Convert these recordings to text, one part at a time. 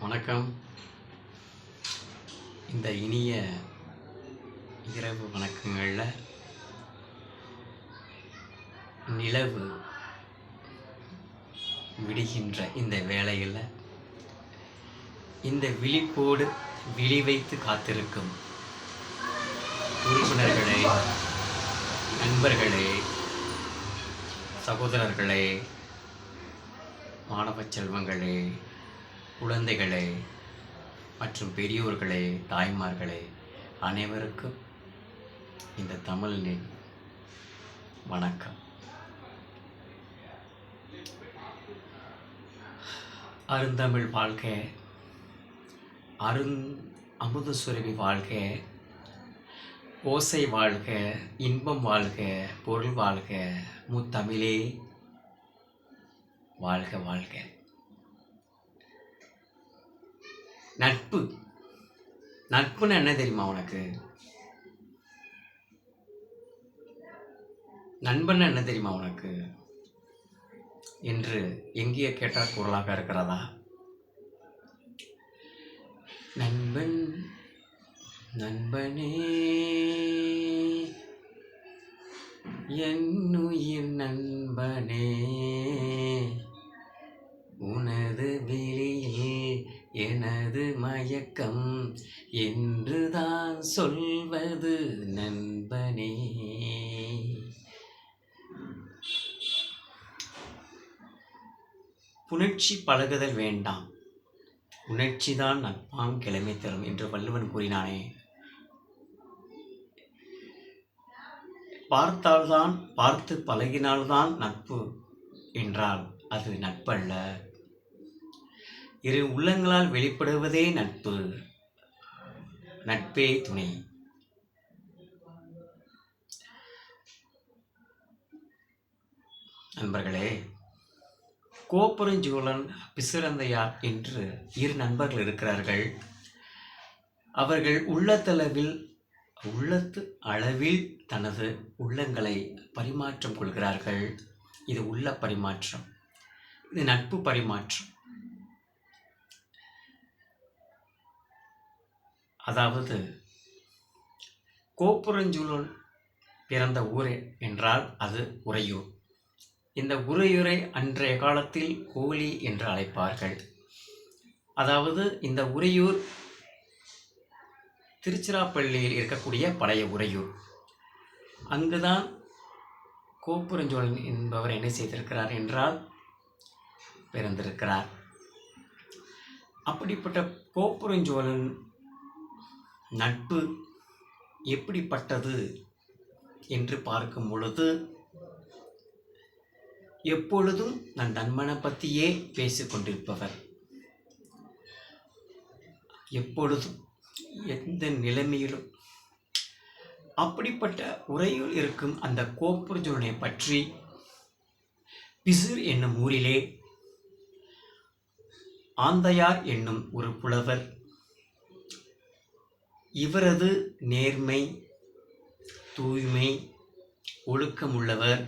வணக்கம். இந்த இனிய இரவு வணக்கங்களில் நிலவு விடுகின்ற இந்த வேளையில் இந்த விழிப்போடு விழி வைத்து காத்திருக்கும் உறுப்பினர்களே நண்பர்களே சகோதரர்களே மாணவ செல்வங்களே குழந்தைகளே மற்றும் பெரியோர்களே தாய்மார்களே அனைவருக்கும் இந்த தமிழின் வணக்கம். அருந்தமிழ் வாழ்க அருண் அமுதசுரபி வாழ்க ஓசை வாழ்க இன்பம் வாழ்க பொருள் வாழ்க முத்தமிழே வாழ்க வாழ்க. நட்பு. நட்புன்னு என்ன தெரியுமா உனக்கு? நண்பன் என்ன தெரியுமா உனக்கு? என்று எங்கேயோ கேட்டால் குரலாக இருக்கிறதா? நண்பன் நண்பனே என்னுயிர் நண்பனே. எனது மயக்கம் என்றுதான் சொல்வது நண்பனே. புணர்ச்சி பழகுதல் வேண்டாம். உணர்ச்சிதான் நட்பாம் கிழமை தரும் என்று வள்ளுவன் கூறினானே. பார்த்தால்தான் பார்த்து பழகினால்தான் நட்பு என்றால் அது நட்பல்ல. இரு உள்ளங்களால் வெளிப்படுவதே நட்பு. நட்பே துணை. நண்பர்களே கோப்பரஞ்சோழன் பிசிறந்தையார் என்று இரு நண்பர்கள் இருக்கிறார்கள். அவர்கள் உள்ளத்தளவில் உள்ளத்து அளவில் தனது உள்ளங்களை பரிமாற்றம் கொள்கிறார்கள். இது உள்ள பரிமாற்றம். இது நட்பு பரிமாற்றம். அதாவது கோப்புரஞ்சூழல் பிறந்த ஊர் என்றால் அது உறையூர். இந்த உறையூரை அன்றைய காலத்தில் ஹோலி என்று அழைப்பார்கள். அதாவது இந்த உறையூர் திருச்சிராப்பள்ளியில் இருக்கக்கூடிய பழைய உறையூர். அங்குதான் கோப்புரஞ்சோழன் என்பவர் என்ன செய்திருக்கிறார் என்றால் பிறந்திருக்கிறார். அப்படிப்பட்ட கோப்புரஞ்சோழன் நட்பு எப்படிப்பட்டது என்று பார்க்கும் பொழுது எப்பொழுதும் நான் நண்பனை பற்றியே பேசிக்கொண்டிருப்பவர் எப்பொழுதும் எந்த நிலைமையிலும் அப்படிப்பட்ட உரையில் இருக்கும் அந்த கோப்புரஜோனை பற்றி பிசிர் என்னும் ஊரிலே ஆந்தையார் என்னும் ஒரு புலவர் இவரது நேர்மை தூய்மை ஒழுக்கமுள்ளவர்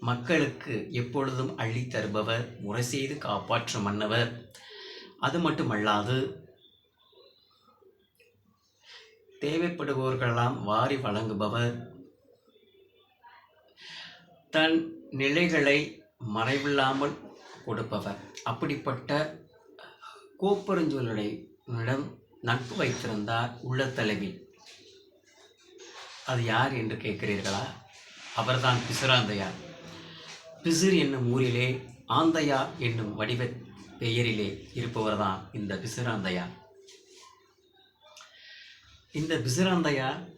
மக்களுக்கு எப்பொழுதும் அள்ளி தருபவர் முறை செய்து காப்பாற்றும் மன்னவர். அது மட்டுமல்லாது தேவைப்படுபவர்களெல்லாம் வாரி வழங்குபவர். தன் நிலைகளை மறைவில்லாமல் கொடுப்பவர். அப்படிப்பட்ட கோப்பெருஞ்சொல்லிடம் நட்பு வைத்திருந்தார் உள்ளத்தலைவி அது யார் என்று கேட்கிறீர்களா? அவர்தான் பிசுராந்தையார். பிசிர் என்னும் ஊரிலே ஆந்தையா என்னும் வடிவ பெயரிலே இருப்பவர்தான் இந்த பிசுராந்தையார். இந்த பிசுராந்தையார்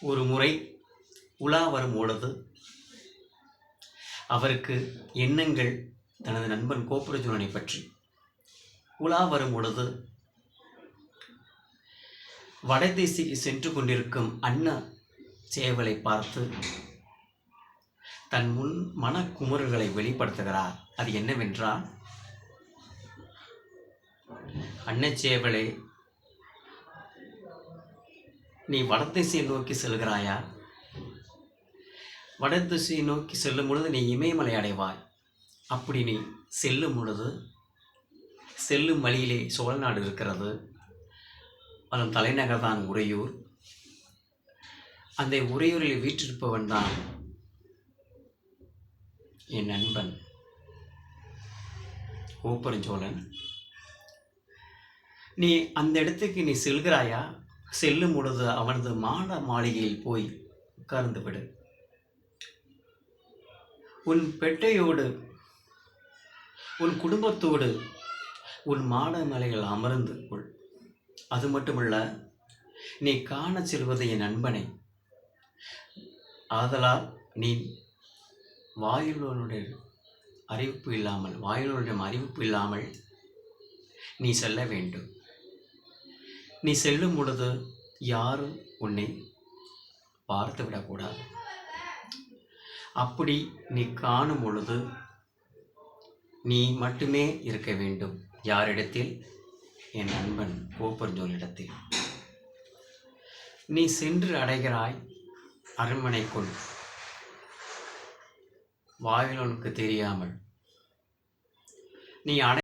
ஒரு முறை உலா வரும் பொழுது அவருக்கு எண்ணங்கள் தனது நண்பன் கோபுரஜுனனை பற்றி உலா வரும் பொழுது வடதேசிக்கு சென்று கொண்டிருக்கும் அண்ணா சேவலை பார்த்து தன் முன் மனக்குமுறுகளை வெளிப்படுத்துகிறார். அது என்னவென்றால் அன்னச்சேவலே நீ வடதிசையை நோக்கி செல்கிறாயா? வடதிசையை நோக்கி செல்லும் பொழுது நீ இமயமலை அடைவாய். அப்படி நீ செல்லும் பொழுது செல்லும் வழியிலே சோழநாடு இருக்கிறது. அதன் தலைநகர் தான் உறையூர். அந்த உறையூரில் வீற்றிருப்பவன் தான் என் நண்பன் ஓப்பரஞ்சோழன் நீ அந்த இடத்துக்கு நீ செல்கிறாயா? செல்லும் பொழுது அவனது மாட மாளிகையில் போய் உட்கார்ந்து விடு. உன் பெட்டையோடு உன் குடும்பத்தோடு உன் மாட மலையில் அமர்ந்து கொள். அது மட்டுமல்ல நீ காணச் செல்வது என் நண்பனை. ஆதலால் நீ வாயுடைய அறிவிப்பு இல்லாமல் வாயுடைய அறிவிப்பு இல்லாமல் நீ செல்ல வேண்டும். நீ செல்லும் பொழுது யாரும் உன்னை பார்த்து விடக்கூடாது. அப்படி நீ காணும் பொழுது நீ மட்டுமே இருக்க வேண்டும். யாரிடத்தில்? என் நண்பன் கோப்பர்ஜோலிடத்தில் நீ சென்று அடைகிறாய் அரண்மனைக்குள் வாயிலோனுக்கு தெரியாமல். நீ அடை